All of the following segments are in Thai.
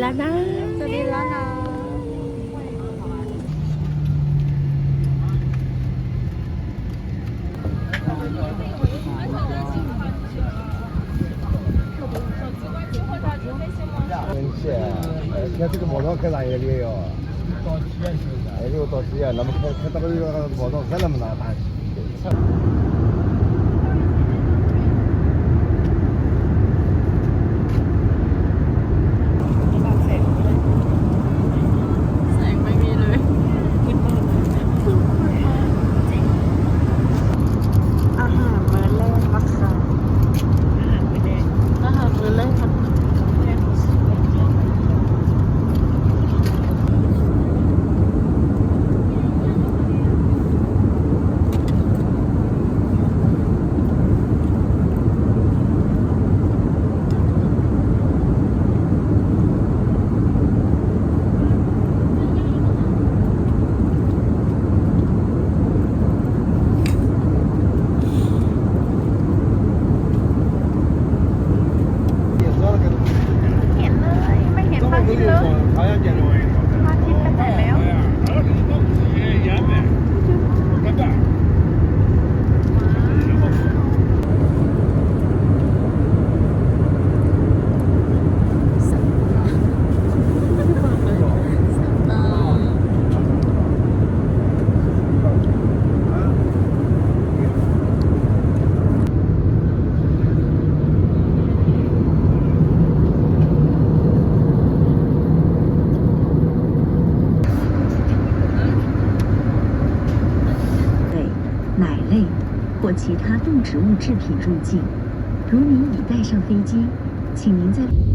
แล้วนะ สวัสดีแล้วนะ 그냥 지금 모노캔 아니에요. 또 시간 시간. 이거 또 시간. 너무 캐다가 모노캔 하면 나 다시. 其他动植物制品入境。如您已带上飞机，请您在。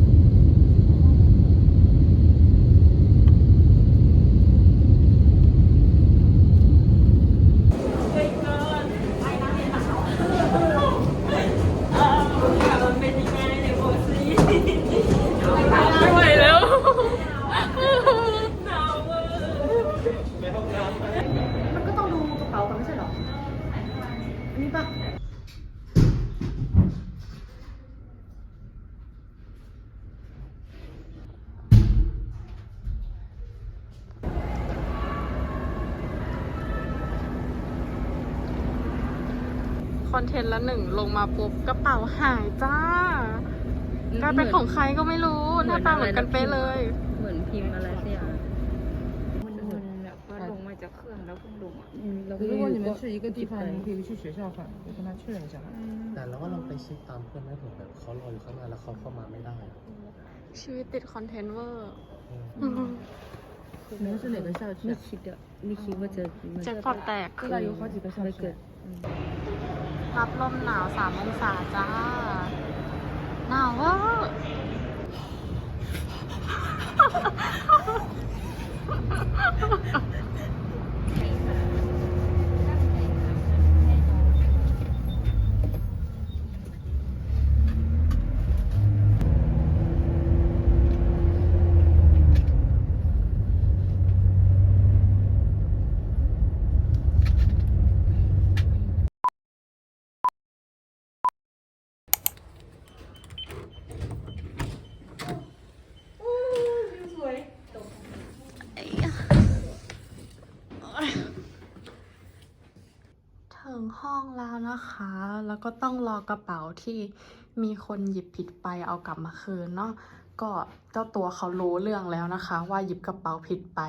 อนเทนต์ละหนึ่งลงมาปุ๊บกระเป๋าหายจ้า กลายเป็นของใครก็ไม่รู้ หน้าตาเหมือนกันเป๊ะเลย เหมือนพิมพ์อะไรสักอย่าง มันแบบว่าลงมาจากเครื่องแล้วเพิ่งลงอ่ะ เราก็ 如果你们 อยู่ 是一个地方，你们可以去学校换，我跟他确认一下。 แต่เราว่าเราไปเช็คตามเพื่อนไหมเผื่อแบบเขารออยู่ข้างหน้าแล้วเขาเข้ามาไม่ได้อะ ชีวิตติดคอนเทนต์เวอร์ 你们是哪个校区 ไม่ 啊？ คิดอะไม่คิดว่าจะมัน แจ็คพอตแตก 这边有好几个校 ไม่ 区 เกิด。 รับลมหนาวสามองศาจ้า หนาวว่า นะคะ แล้วก็ต้องรอกระเป๋าที่มีคนหยิบผิดไปเอากลับมาคืนเนาะ ก็เจ้าตัวเขารู้เรื่องแล้วนะคะ ว่าหยิบกระเป๋าผิดไป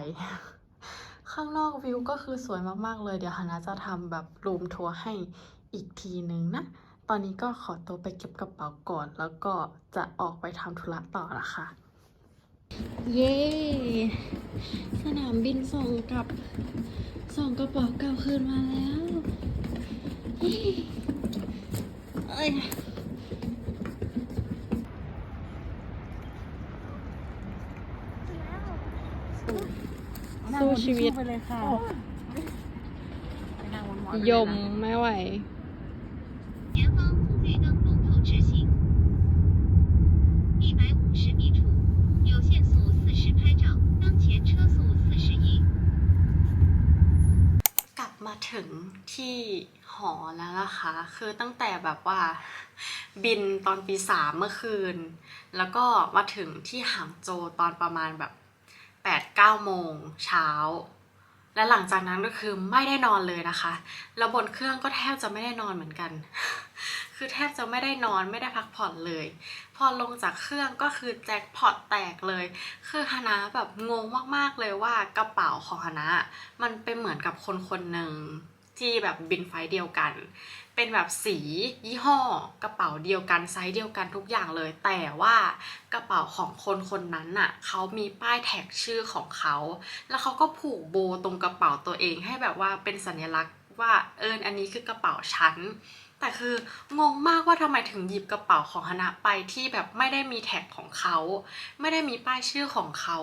ข้างนอกวิวก็คือสวยมากๆเลย เดี๋ยวฮานาจะทำแบบรูมทัวร์ให้อีกทีนึงนะ ตอนนี้ก็ขอตัวไปเก็บกระเป๋าก่อน แล้วก็จะออกไปทำธุระต่อนะคะ เย้ สนามบินส่งกลับส่งกระเป๋าเก่าคืนมาแล้ว เย้เอ้ยสู้ชีวิตไปเลยค่ะ ยมไม่ไหว มาถึงที่หอแล้วนะคะ คือตั้งแต่แบบว่าบินตอนปีสามเมื่อคืน แล้วก็มาถึงที่หางโจตอนประมาณแบบแปดเก้าโมงเช้า และหลังจากนั้นก็คือไม่ได้นอนเลยนะคะ แล้วบนเครื่องก็แทบจะไม่ได้นอนเหมือนกัน คือแทบจะไม่ได้นอนไม่ได้พักผ่อนเลย พอลงจากเครื่องก็คือแจ็คพอตแตกเลย คือฮานะแบบงงมากๆเลยว่ากระเป๋าของฮานะมันเป็นเหมือนกับคนคนหนึ่งที่แบบบินไฟล์เดียวกัน เป็นแบบสียี่ห้อกระเป๋าเดียวกันไซส์เดียวกันทุกอย่างเลย แต่ว่ากระเป๋าของคนคนนั้นน่ะเขามีป้ายแท็กชื่อของเขา แล้วเขาก็ผูกโบตรงกระเป๋าตัวเองให้แบบว่าเป็นสัญลักษณ์ว่าเอออันนี้คือกระเป๋าฉัน แต่คืองงมากว่าทำไมถึงหยิบกระเป๋าของฮานะไปที่แบบไม่ได้มีแท็กของเขา ไม่ได้มีป้ายชื่อของเขา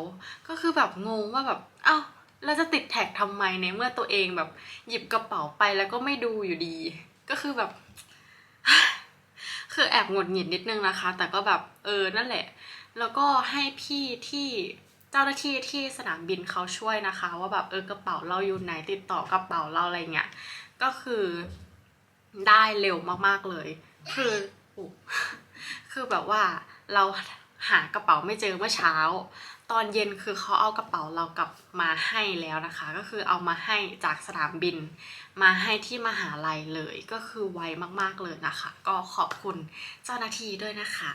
ก็คือแบบงงว่าแบบเอ้าเราจะติดแท็กทำไมในเมื่อตัวเองแบบหยิบกระเป๋าไปแล้วก็ไม่ดูอยู่ดี ก็คือแบบ คือแอบหงุดหงิดนิดนึงนะคะ แต่ก็แบบเออนั่นแหละ แล้วก็ให้พี่ที่เจ้าหน้าที่ที่สนามบินเขาช่วยนะคะ ว่าแบบเออกระเป๋าเราอยู่ไหนติดต่อกระเป๋าเราอะไรเงี้ยก็คือ ได้เร็วมากๆเลย คือคือแบบว่าเราหากระเป๋าไม่เจอเมื่อเช้า ตอนเย็นคือเขาเอากระเป๋าเรากลับมาให้แล้วนะคะ ก็คือเอามาให้จากสนามบิน มาให้ที่มหาลัยเลยก็คือไวมากๆเลยนะคะ ก็ขอบคุณเจ้าหน้าที่ด้วยนะคะ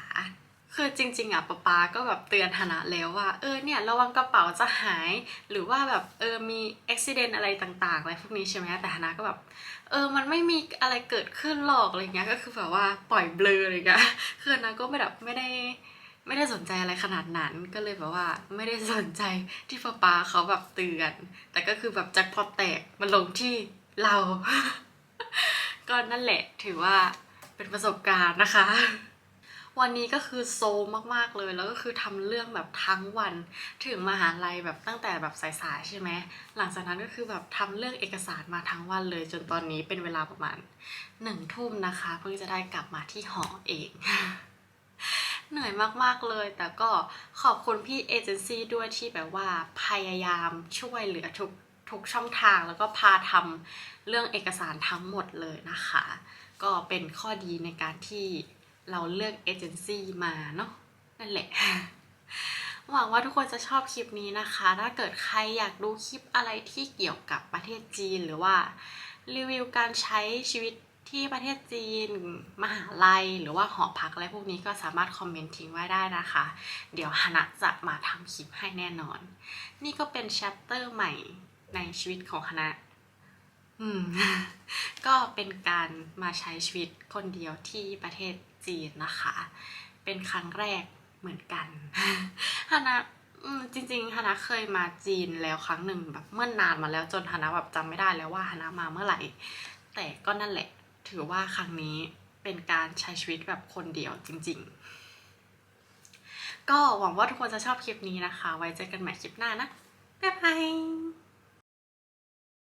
คือจริง ๆอะป๊าป๊าก็แบบเตือนธนะแล้วว่า เออเนี่ยระวังกระเป๋าจะหาย หรือว่าแบบเออมีอุบิเหตุอะไรต่างๆอะไรพวกนี้ใช่ไหมแต่ธนะก็แบบเออมันไม่มีอะไรเกิดขึ้นหรอกอะไรเงี้ยก็คือแบบว่าปล่อยเบลออะไรเงี้ยคือนะก็ไม่แบบไม่ได้ไม่ได้สนใจอะไรขนาดนั้นก็เลยแบบว่าไม่ได้สนใจที่ป้าป๊าเขาแบบเตือน แต่ก็คือแบบแจ็คพอตแตกมันลงที่เรา ก็นั่นแหละถือว่าเป็นประสบการณ์นะคะ วันนี้ก็คือโซมมากๆเลย แล้วก็คือทำเรื่องแบบทั้งวัน ถึงมหาลัยแบบตั้งแต่แบบสายๆใช่ไหมหลังจากนั้นก็คือแบบทำเรื่องเอกสารมาทั้งวันเลย จนตอนนี้เป็นเวลาประมาณหนึ่งทุ่มนะคะ เพิ่งจะได้กลับมาที่หอเองเหนื่อยมากๆเลย แต่ก็ขอบคุณพี่เอเจนซี่ด้วยที่แบบว่าพยายามช่วยเหลือทุกทุกช่องทางแล้วก็พาทำเรื่องเอกสารทั้งหมดเลยนะคะ ก็เป็นข้อดีในการที่ เราเลือกเอเจนซี่มาเนาะนั่นแหละ หวังว่าทุกคนจะชอบคลิปนี้นะคะ ถ้าเกิดใครอยากดูคลิปอะไรที่เกี่ยวกับประเทศจีนหรือว่ารีวิวการใช้ชีวิตที่ประเทศจีน มหาลัย หรือว่าหอพักอะไรพวกนี้ก็สามารถคอมเมนต์ทิ้งไว้ได้นะคะ เดี๋ยวฮานะจะมาทำคลิปให้แน่นอน นี่ก็เป็นแชปเตอร์ใหม่ในชีวิตของคณะ อืม ก็เป็นการมาใช้ชีวิตคนเดียวที่ประเทศ จีนนะคะ เป็นครั้งแรกเหมือนกันฮานะจริงๆฮานะเคยมาจีนแล้วครั้งหนึ่งแบบเมื่อนานมาแล้วจนฮานะแบบจำไม่ได้แล้วว่าฮานะมาเมื่อไหร่ แต่ก็นั่นแหละ ถือว่าครั้งนี้เป็นการใช้ชีวิตแบบคนเดียวจริง ๆ ก็หวังว่าทุกคนจะชอบคลิปนี้นะคะ ไว้เจอกันใหม่คลิปหน้านะบ๊ายบาย